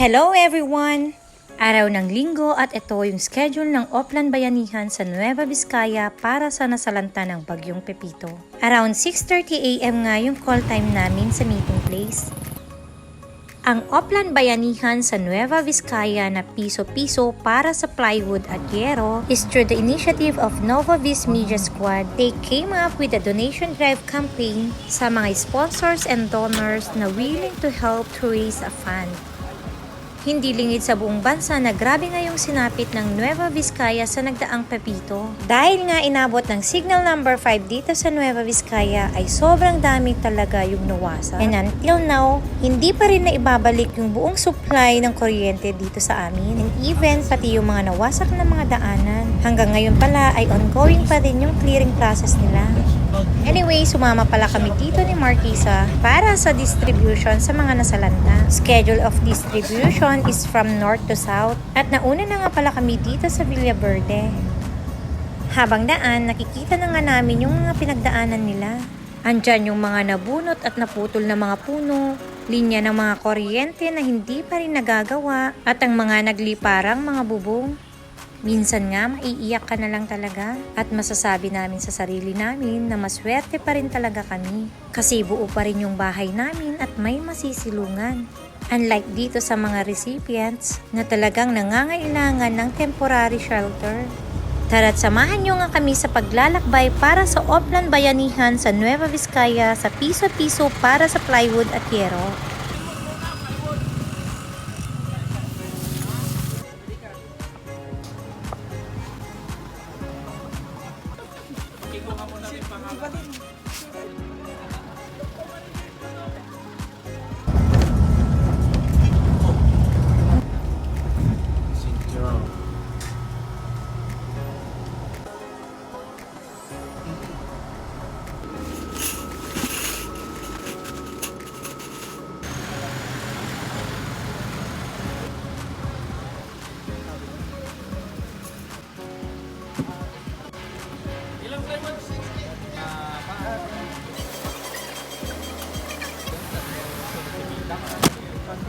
Hello everyone! Araw ng linggo at ito yung schedule ng Oplan Bayanihan sa Nueva Vizcaya para sa nasalanta ng Bagyong Pepito. Around 6.30am nga yung call time namin sa meeting place. Ang Oplan Bayanihan sa Nueva Vizcaya na piso-piso para sa plywood at yero is through the initiative of Nova Viz Media Squad. They came up with a donation drive campaign sa mga sponsors and donors na willing to help to raise a fund. Hindi lingid sa buong bansa na grabe ngayong sinapit ng Nueva Vizcaya sa nagdaang Pepito. Dahil nga inabot ng signal number 5 dito sa Nueva Vizcaya ay sobrang dami talaga yung nawasa. And until now, hindi pa rin na ibabalik yung buong supply ng kuryente dito sa amin. And even pati yung mga nawasak na mga daanan. Hanggang ngayon pala ay ongoing pa din yung clearing process nila. Anyway, sumama pala kami dito ni Marquisa para sa distribution sa mga nasalanta. Schedule of distribution is from north to south at nauna na nga pala kami dito sa Villaverde. Habang daan, nakikita na nga namin yung mga pinagdaanan nila. Andyan yung mga nabunot at naputol na mga puno, linya ng mga kuryente na hindi pa rin nagagawa, at ang mga nagliparang mga bubong. Minsan nga, maiiyak ka na lang talaga at masasabi namin sa sarili namin na maswerte pa rin talaga kami kasi buo pa rin yung bahay namin at may masisilungan. Unlike dito sa mga recipients na talagang nangangailangan ng temporary shelter. Tara't samahan nyo nga kami sa paglalakbay para sa Oplan Bayanihan sa Nueva Vizcaya sa piso-piso para sa plywood at yero.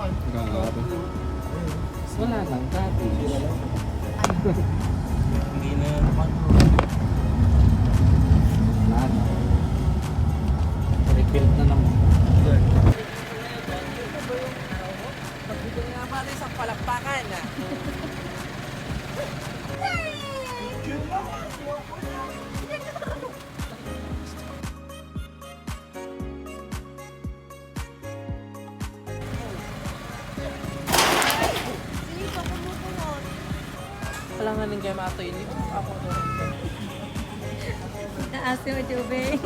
Grabe. Wala lang, dati. Hindi na naman po. Wala na. Rebuild na naman. Dito nga ba tayo sa palakpakan? Alanganin kayo mga ini. Ako to. Taas yung tubig.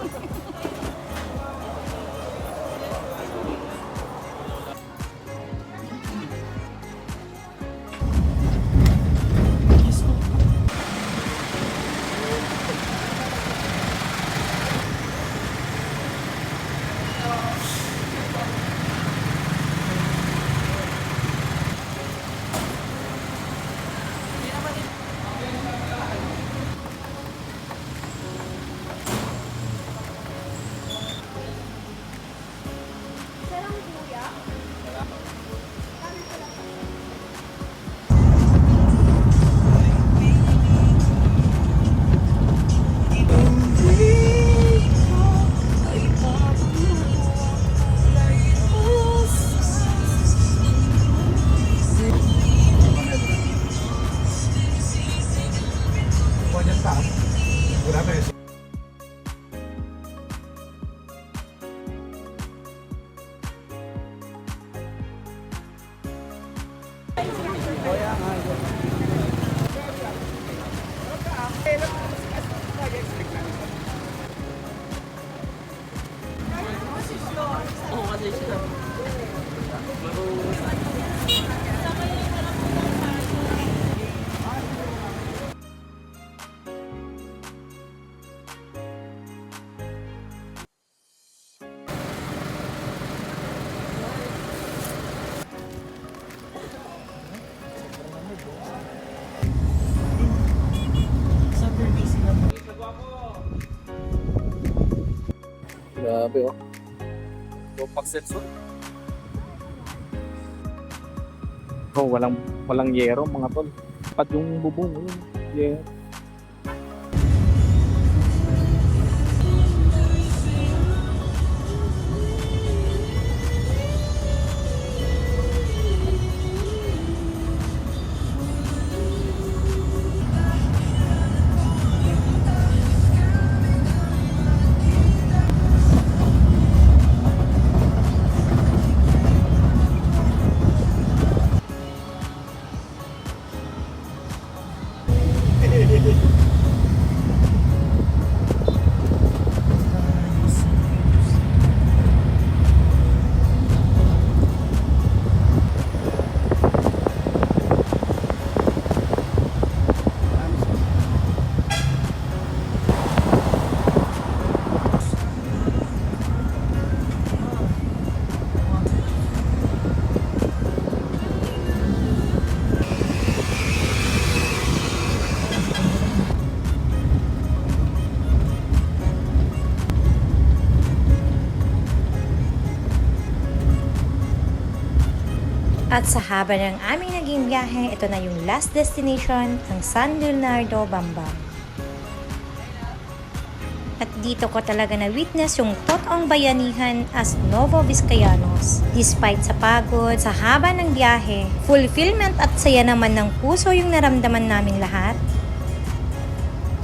Grabe oh. Lopak setso. Oh, walang walang yero mga tol. Pat yung bubong. Yun. Yeah. At sa haba ng aming naging biyahe, ito na yung last destination, ang San Leonardo, Bambam. At dito ko talaga na-witness yung totoong bayanihan as Novo Vizcayanos. Despite sa pagod, sa haba ng biyahe, fulfillment at saya naman ng puso yung naramdaman naming lahat.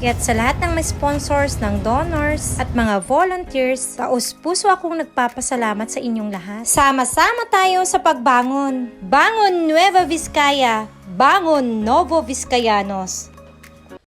Kaya't sa lahat ng sponsors, ng donors, at mga volunteers, taos puso akong nagpapasalamat sa inyong lahat. Sama-sama tayo sa pagbangon. Bangon Nueva Vizcaya! Bangon Novo Vizcayanos!